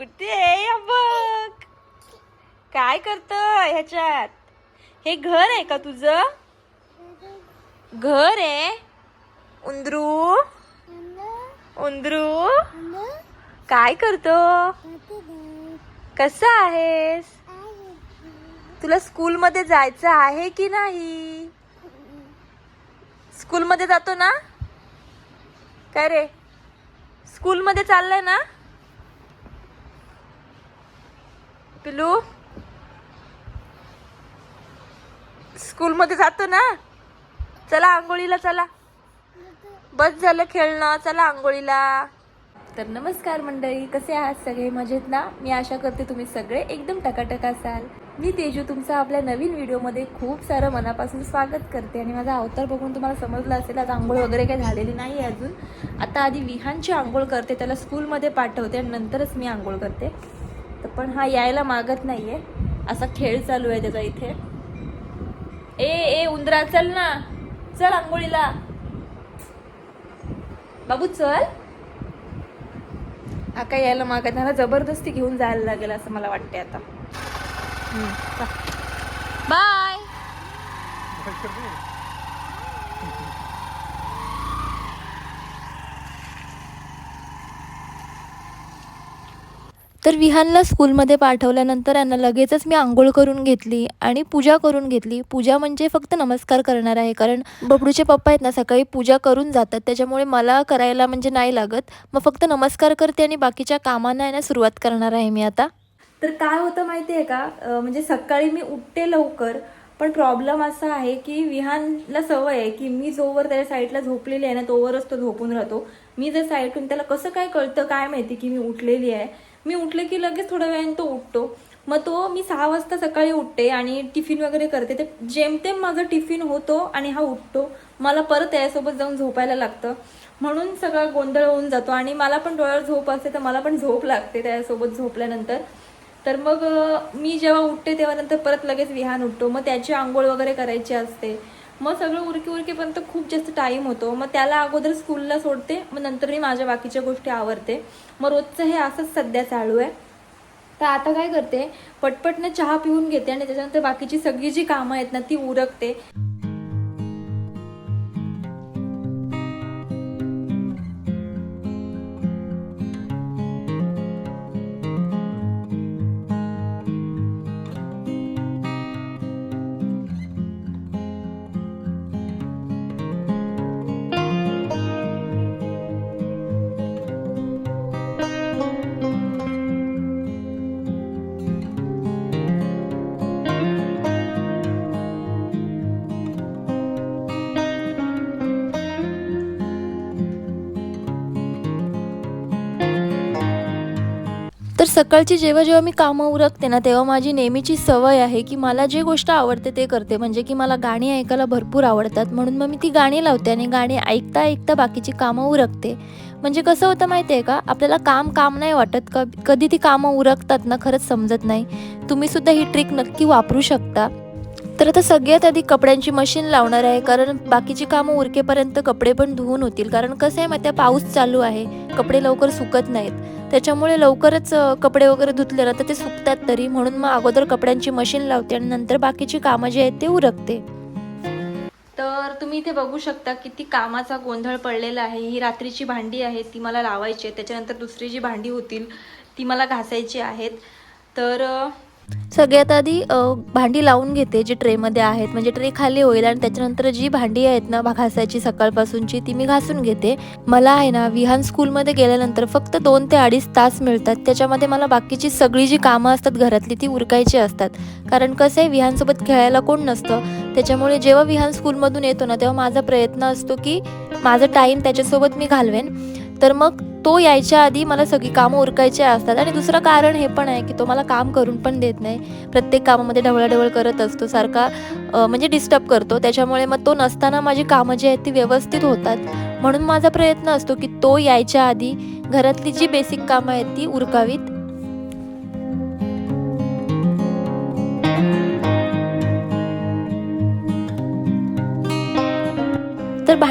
कुठे आहे हा बघ? काय करत ह्याच्यात? हे घर आहे का तुझं? घर आहे? उंदरू? उंदरू? काय करतो? कसा आहेस? तुला स्कूलमध्ये जायचं आहे की नाही? स्कूलमध्ये जातो ना? काय रे? स्कूलमध्ये चाललंय ना? पिलू? स्कूलमध्ये जातो ना? चला आंघोळीला चला. बस झालं खेळणं चला आंघोळीला. तर नमस्कार मंडळी कसे आहात सगळे? मजेत ना? मी आशा करते तुम्ही सगळे एकदम टकाटक असाल. मी तेजू तुमचं आपल्या नवीन व्हिडिओमध्ये खूप सारं मनापासून स्वागत करते आणि माझा अवतार बघून तुम्हाला समजलं असेल आज आंघोळ वगैरे काही झालेली नाही आहे अजून. आता आधी विहानची आंघोळ करते त्याला स्कूलमध्ये पाठवते आणि नंतरच मी आंघोळ करते. तर पण हा यायला मागत नाही आहे असा खेळ चालू आहे त्याचा इथे. ए ए उंदरा चल ना. चल आंघोळीला. बाबू चल. हा काय यायला मागत त्याला जबरदस्ती घेऊन जायला लागेल असं मला वाटते आता. बाय. तर विहानला स्कूलमध्ये पाठवल्यानंतर यांना लगेचच मी आंघोळ करून घेतली आणि पूजा करून घेतली. पूजा म्हणजे फक्त नमस्कार करणार आहे कारण बबडूचे पप्पा आहेत ना सकाळी पूजा करून जातात. त्याच्यामुळे मला करायला म्हणजे नाही लागत. मग फक्त नमस्कार करते आणि बाकीच्या कामांना आहे ना सुरुवात करणार आहे मी आता. तर काय होतं माहिती आहे का? म्हणजे सकाळी मी उठते लवकर पण प्रॉब्लेम असा आहे की विहानला सवय आहे की मी जोवर त्याच्या साईडला झोपलेली आहे ना तोवरच तो झोपून राहतो. मी जर साईडून त्याला कसं काय कळतं काय माहिती की मी उठलेली आहे? मी उठले की लगेच थोड्या वेळाने तो उठतो. मग तो मी सहा वाजता सकाळी उठते आणि टिफिन वगैरे करते. ते जेमतेम माझं टिफिन होतो आणि हा उठतो. मला परत यासोबत जाऊन झोपायला लागतं. म्हणून सगळा गोंधळ होऊन जातो आणि मला पण डोळ्यावर झोप असते तर मला पण झोप लागते त्याच्यासोबत झोपल्यानंतर. तर मग मी जेव्हा उठते तेव्हा नंतर परत लगेच विहान उठतो. मग त्याची आंघोळ वगैरे करायची असते. मग सगळं उरकी उरकीपर्यंत खूप जास्त टाईम होतो. मग त्याला अगोदर स्कूलला सोडते मग नंतर मी माझ्या बाकीच्या गोष्टी आवरते. मग रोजचं हे असंच सध्या चालू आहे. तर आता काय करते पटपटनं चहा पिऊन घेते आणि त्याच्यानंतर बाकीची सगळी जी कामं आहेत ना ती उरकते. तर सकाळची जेव्हा जेव्हा मी कामं उरकते ना तेव्हा माझी नेहमीची सवय आहे की मला जे गोष्ट आवडते ते करते. म्हणजे की मला गाणी ऐकायला भरपूर आवडतात. म्हणून मग मी ती गाणी लावते आणि गाणी ऐकता ऐकता बाकीची कामं उरकते. म्हणजे कसं होतं माहिती आहे का? आपल्याला काम काम नाही वाटत. क कधी ती कामं उरकतात ना खरंच समजत नाही. तुम्ही सुद्धा ही ट्रिक नक्की वापरू शकता. तर आता सगळ्यात आधी कपड्यांची मशीन लावणार आहे कारण बाकीची कामं उरकेपर्यंत कपडे पण धुवून होतील. कारण कसं आहे मग त्या पाऊस चालू आहे कपडे लवकर सुकत नाहीत. त्याच्यामुळे लवकरच कपडे वगैरे धुतले ना तर ते सुकतात तरी. म्हणून मग अगोदर कपड्यांची मशीन लावते आणि नंतर बाकीची कामं जी आहेत ते उरकते. तर तुम्ही इथे बघू शकता किती कामाचा गोंधळ पडलेला आहे. ही रात्रीची भांडी आहे ती मला लावायची आहे त्याच्यानंतर दुसरी जी भांडी होतील ती मला घासायची आहेत. तर सगळ्यात आधी भांडी लावून घेते जी ट्रेमध्ये आहेत. म्हणजे ट्रे खाली होईल आणि त्याच्यानंतर जी भांडी आहेत ना घासायची सकाळपासूनची ती मी घासून घेते. मला आहे ना विहान स्कूलमध्ये गेल्यानंतर फक्त दोन ते अडीच तास मिळतात. त्याच्यामध्ये मला बाकीची सगळी जी कामं असतात घरातली ती उरकायची असतात. कारण कसं आहे विहानसोबत खेळायला कोण नसतं. त्याच्यामुळे जेव्हा विहान स्कूलमधून येतो ना तेव्हा माझा प्रयत्न असतो की माझा टाईम त्याच्यासोबत मी घालवेन. तर मग तो यायच्या आधी मला सगळी कामं उरकायची असतात आणि दुसरं कारण हे पण आहे की तो मला काम करून पण देत नाही. प्रत्येक कामामध्ये ढवळाढवळ करत असतो सारखा म्हणजे डिस्टर्ब करतो. त्याच्यामुळे मग तो नसताना माझी कामं जी आहेत ती व्यवस्थित होतात. म्हणून माझा प्रयत्न असतो की तो यायच्या आधी घरातली जी बेसिक कामं आहेत ती उरकावीत.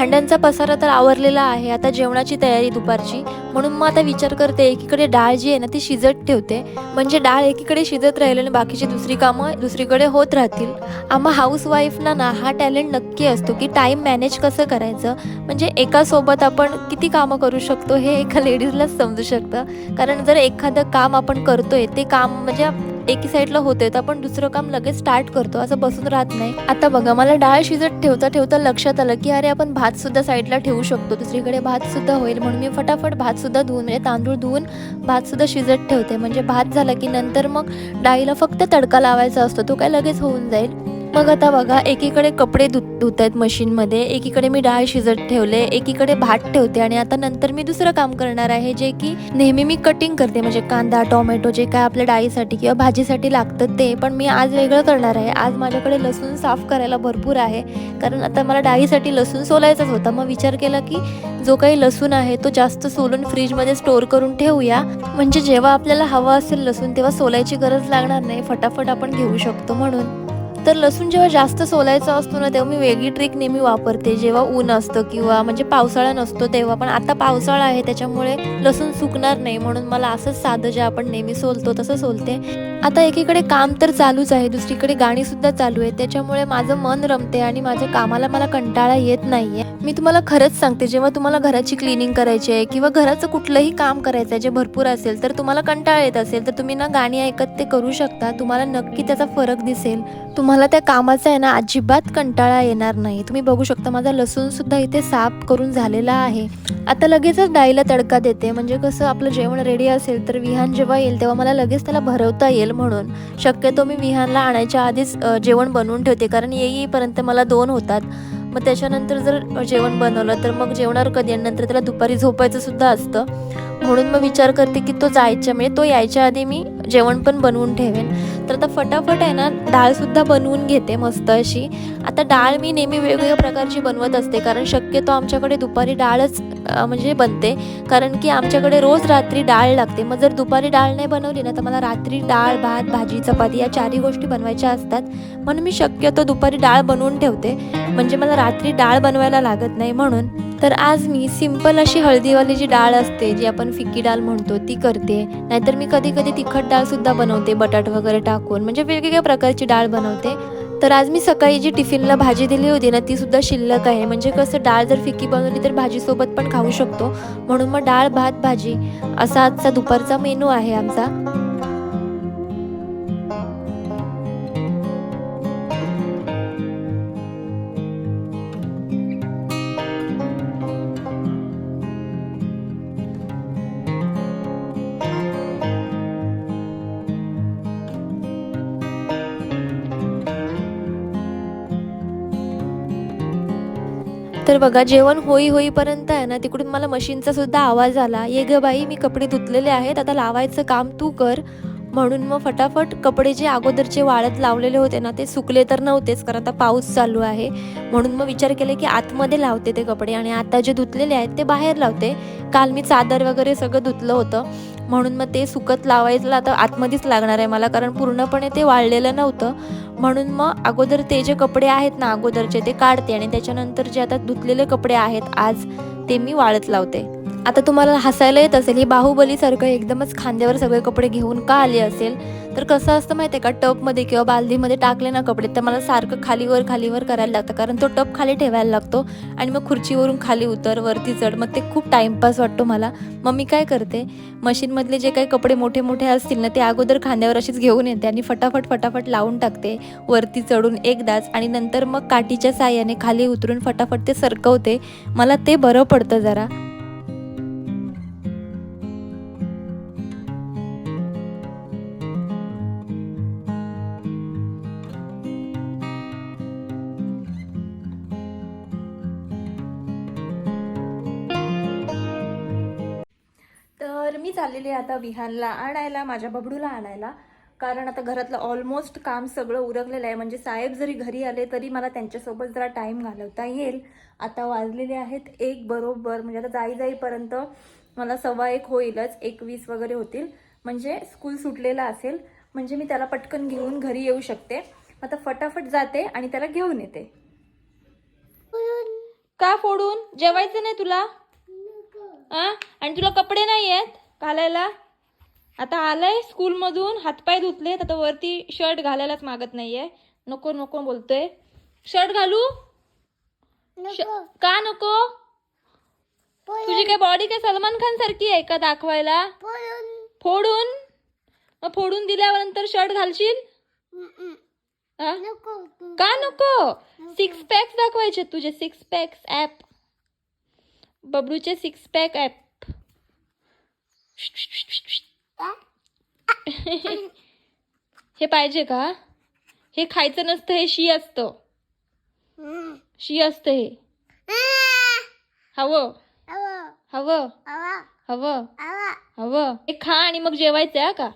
भांड्यांचा पसारा तर आवरलेला आहे. आता जेवणाची तयारी दुपारची. म्हणून मग आता विचार करते एकीकडे डाळ जी आहे ना ती शिजत ठेवते. म्हणजे डाळ एकीकडे शिजत राहील आणि बाकीची दुसरी कामं दुसरीकडे होत राहतील. आम्हा हाऊसवाईफना ना हा टॅलेंट नक्की असतो की टाईम मॅनेज कसं करायचं. म्हणजे एकासोबत आपण किती कामं करू शकतो हे एका लेडीजलाच समजू शकतं. कारण जर एखादं काम आपण करतोय ते काम म्हणजे एकी साईडला होते तर आपण दुसरं काम लगेच स्टार्ट करतो असं बसून राहत नाही. आता बघा मला डाळ शिजत ठेवता ठेवता लक्षात आलं की अरे आपण भात सुद्धा साईडला ठेवू शकतो. दुसरीकडे भात सुद्धा होईल म्हणून मी फटाफट भात सुद्धा धुवून म्हणजे तांदूळ धुवून भात सुद्धा शिजत ठेवते. म्हणजे भात झाला की नंतर मग डाळीला फक्त तडका लावायचा असतो तो काय लगेच होऊन जाईल. मग आता बघा एकीकडे कपडे धुत धुत आहेत मशीनमध्ये एकीकडे मी डाळ शिजत ठेवले एकीकडे भात ठेवते आणि आता नंतर मी दुसरं काम करणार आहे जे की नेहमी मी कटिंग करते. म्हणजे कांदा टोमॅटो जे काय आपल्या डाळीसाठी किंवा भाजीसाठी लागतं ते पण मी आज वेगळं करणार आहे. आज माझ्याकडे लसूण साफ करायला भरपूर आहे कारण आता मला डाळीसाठी लसूण सोलायचाच होता. मग विचार केला की जो काही लसूण आहे तो जास्त सोलून फ्रीजमध्ये स्टोअर करून ठेवूया. म्हणजे जेव्हा आपल्याला हवा असेल लसूण तेव्हा सोलायची गरज लागणार नाही. फटाफट आपण घेऊ शकतो म्हणून. तर लसूण जेव्हा जास्त सोलायचा असतो ना तेव्हा मी वेगळी ट्रिक नेहमी वापरते. जेव्हा ऊन असतं किंवा म्हणजे पावसाळा नसतो तेव्हा पण आता पावसाळा आहे त्याच्यामुळे लसूण सुकणार नाही म्हणून मला असंच साधं जे आपण नेहमी सोलतो तसं सोलते. आता एकीकडे काम तर चालूच आहे दुसरीकडे गाणी सुद्धा चालू आहे त्याच्यामुळे माझं मन रमते आणि माझ्या कामाला मला कंटाळा येत नाहीये. मी तुम्हाला खरंच सांगते जेव्हा तुम्हाला घराची क्लिनिंग करायची आहे किंवा घराचं कुठलंही काम करायचं आहे जे भरपूर असेल तर तुम्हाला कंटाळा येत असेल तर तुम्ही ना गाणी ऐकत ते करू शकता. तुम्हाला नक्की त्याचा फरक दिसेल. तुम्हाला त्या कामाचा आहे ना अजिबात कंटाळा येणार नाही. तुम्ही बघू शकता माझा लसूण सुद्धा इथे साफ करून झालेला आहे. आता लगेचच डाळीला तडका देते. म्हणजे कसं आपलं जेवण रेडी असेल तर विहान जेव्हा येईल तेव्हा मला लगेच त्याला भरवता येईल. म्हणून. शक्यतो मी विहानला आणायच्या आधीच जेवण बनवून ठेवते. कारण येईपर्यंत मला दोन होतात. मग त्याच्यानंतर जर जेवण बनवलं तर मग जेवणार कधी? आणि नंतर त्याला दुपारी झोपायचं सुद्धा असतं. म्हणून मग विचार करते की तो जायच्या म्हणजे तो यायच्या आधी मी जेवण पण बनवून ठेवेन. तर आता फटाफट आहे ना डाळसुद्धा बनवून घेते मस्त अशी. आता डाळ मी नेहमी वेगवेगळ्या प्रकारची बनवत असते कारण शक्यतो आमच्याकडे दुपारी डाळच म्हणजे बनते. कारण की आमच्याकडे रोज रात्री डाळ लागते. मग जर दुपारी डाळ नाही बनवली ना तर मला रात्री डाळ भात भाजी चपाती या चारही गोष्टी बनवायच्या असतात. म्हणून मी शक्यतो दुपारी डाळ बनवून ठेवते. म्हणजे मला रात्री डाळ बनवायला लागत नाही म्हणून. तर आज मी सिंपल अशी हळदीवाली जी डाळ असते जी आपण फिक्की डाळ म्हणतो ती करते. नाहीतर मी कधी कधी तिखट डाळसुद्धा बनवते बटाट वगैरे टाकून. म्हणजे वेगवेगळ्या प्रकारची डाळ बनवते. तर आज मी सकाळी जी टिफिनला भाजी दिली होती ना ती सुद्धा शिल्लक आहे. म्हणजे कसं डाळ जर फिक्की बनवली तर भाजीसोबत पण खाऊ शकतो. म्हणून मग डाळ भात भाजी असा आजचा दुपारचा मेनू आहे आमचा. तर बघा जेवण होई होईपर्यंत आहे ना तिकडून मला मशीनचा सुद्धा आवाज आला. ये ग बाई मी कपडे धुतलेले आहेत आता लावायचं काम तू कर. म्हणून मग फटाफट कपडे जे अगोदरचे वाळत लावलेले होते ना ते सुकले तर नव्हतेच कारण आता पाऊस चालू आहे. म्हणून मग विचार केला की आतमध्ये लावते ते कपडे आणि आता जे धुतलेले आहेत ते बाहेर लावते. काल मी चादर वगैरे सगळं धुतलं होतं. म्हणून मग ते सुकत लावायला आता आतमध्येच लागणार आहे मला कारण पूर्णपणे ते वाळलेलं नव्हतं. म्हणून मग अगोदर ते जे कपडे आहेत ना अगोदरचे ते काढते आणि त्याच्यानंतर जे आता धुतलेले कपडे आहेत आज ते मी वाळत लावते. आता तुम्हाला हसायला येत असेल ही बाहुबलीसारखं एकदमच खांद्यावर सगळे कपडे घेऊन का आले असेल? तर कसं असतं माहिती आहे का? टपमध्ये किंवा बालदीमध्ये टाकले ना कपडे तर मला सारखं खालीवर खालीवर करायला लागतं. कारण तो टप खाली ठेवायला लागतो आणि मग खुर्चीवरून खाली उतर वरती चढ. मग ते खूप टाईमपास वाटतो मला. मग मी काय करते? मशीनमधले जे काही कपडे मोठे मोठे असतील ना ते अगोदर खांद्यावर अशीच घेऊन येते आणि फटाफट फटाफट लावून टाकते. वरती चढून एकदाच आणि नंतर मग काठीच्या साह्याने खाली उतरून फटाफट ते सरकवते. मला ते बरं पडतं जरा. मी चाललेली आहे आता विहानला आणायला माझ्या बबडूला आणायला. कारण आता घरातलं ऑलमोस्ट काम सगळं उरकलेलं आहे. म्हणजे साहेब जरी घरी आले तरी मला त्यांच्यासोबत जरा टाईम घालवता येईल. आता वाजलेले आहेत एक बरोबर म्हणजे आता जाई जाईपर्यंत मला सव्वा एक होईलच एक वीस वगैरे होतील. म्हणजे स्कूल सुटलेला असेल म्हणजे मी त्याला पटकन घेऊन घरी येऊ शकते. आता फटाफट जाते आणि त्याला घेऊन येते. का फोडून? जेवायचं नाही तुला? आणि तुला कपडे नाही आहेत? घालायला? आता आलाय स्कूलमधून हातपाय धुतलेत आता वरती शर्ट घालायलाच मागत नाहीये. नको नको बोलतोय. शर्ट घालू? श- का नको? तुझी काय बॉडी काय सलमान खान सारखी आहे का दाखवायला? फोडून. मग फोडून दिल्यानंतर शर्ट घालशील? का नको? सिक्स पॅक्स दाखवायचे तुझे सिक्स पॅक्स ऍप बबडूचे सिक्स पॅक ऍप हे पाहिजे का? हे खायचं नसतं हे शी असतं. शी असतं हे. हवं. हवं. हवं. हवं. हे खा आणि मग जेवायचं हा का?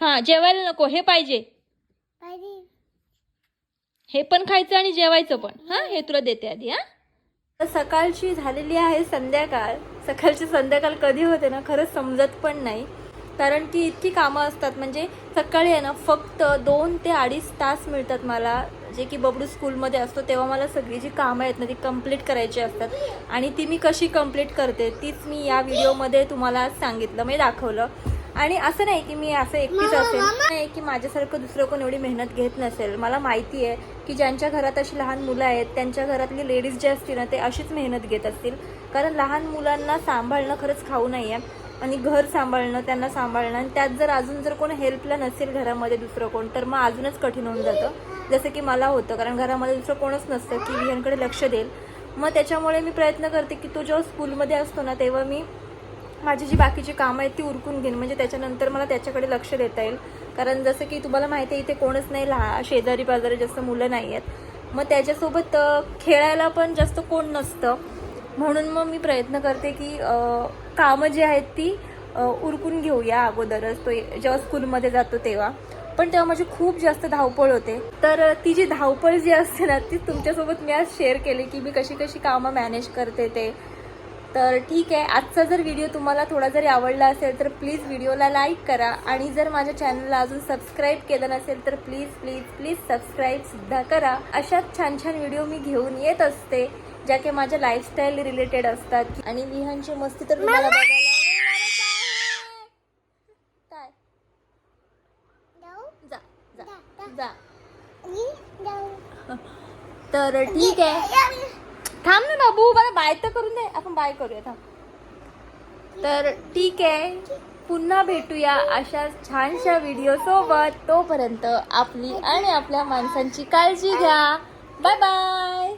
हा जेवायला नको हे पाहिजे. हे पण खायचं आणि जेवायचं पण. हा हे तुला देते आधी हा? सकाळची झालेली आहे संध्याकाळ. सकाळची संध्याकाळ कधी होते ना खरंच समजत पण नाही. कारण की इतकी कामं असतात. म्हणजे सकाळी आहे ना फक्त दोन ते अडीच तास मिळतात मला. जे की बबडू स्कूलमध्ये असतो तेव्हा मला सगळी जी कामं आहेत ना ती कंप्लीट करायची असतात. आणि ती मी कशी कंप्लीट करते तीच मी या व्हिडिओमध्ये तुम्हाला सांगितलं म्हणजे दाखवलं. आणि असं नाही की मी असं एकटीच असेल. नाही की माझ्यासारखं दुसरं कोण एवढी मेहनत घेत नसेल. मला माहिती आहे की ज्यांच्या घरात अशी लहान मुलं आहेत त्यांच्या घरातली लेडीज जे असतील ना ते अशीच मेहनत घेत असतील. कारण लहान मुलांना सांभाळणं खरंच खाऊ नाही आहे आणि घर सांभाळणं त्यांना सांभाळणं आणि त्यात जर अजून जर कोण हेल्पला नसेल घरामध्ये दुसरं कोण तर मग अजूनच कठीण होऊन जातं. जसं की मला होतं कारण घरामध्ये दुसरं कोणच नसतं की विहांकडे लक्ष देईल. मग त्याच्यामुळे मी प्रयत्न करते की तो जेव्हा स्कूलमध्ये असतो ना तेव्हा मी माझी जी बाकीची कामं आहेत ती उरकून घेईन. म्हणजे त्याच्यानंतर मला त्याच्याकडे लक्ष देता येईल. कारण जसं की तुम्हाला माहिती आहे इथे कोणच नाही लहा शेजारी पाजारी जास्त मुलं नाही आहेत. मग त्याच्यासोबत खेळायला पण जास्त कोण नसतं. म्हणून मग मी प्रयत्न करते की कामं जी आहेत ती उरकून घेऊया अगोदरच. तो जेव्हा स्कूलमध्ये जातो तेव्हा. पण तेव्हा माझी खूप जास्त धावपळ होते. तर ती जी धावपळ जी असते ना ती तुमच्यासोबत मी आज शेअर केली की मी कशी कशी कामं मॅनेज करते ते. तर ठीक आहे आजचा जर व्हिडिओ तुम्हाला थोडा जरी आवडला असेल तर प्लीज व्हिडिओला लाईक करा. आणि जर माझ्या चॅनलला अजून सबस्क्राईब केलं नसेल तर प्लीज प्लीज प्लीज सबस्क्राईबसुद्धा करा. अशाच छान छान व्हिडिओ मी घेऊन येत असते ज्या की माझ्या लाईफस्टाईल रिलेटेड असतात. आणि विहानची मस्ती तर तुम्हाला बघायला. काय? जा जा जा. तर ठीक आहे. थांब ना बाबू मला बाय तर करून दे. आपण बाय करूया थांब. तर ठीक आहे. पुन्हा भेटूया अशा छानशा व्हिडिओ सोबत. तोपर्यंत आपली आणि आपल्या माणसांची काळजी घ्या. Bye bye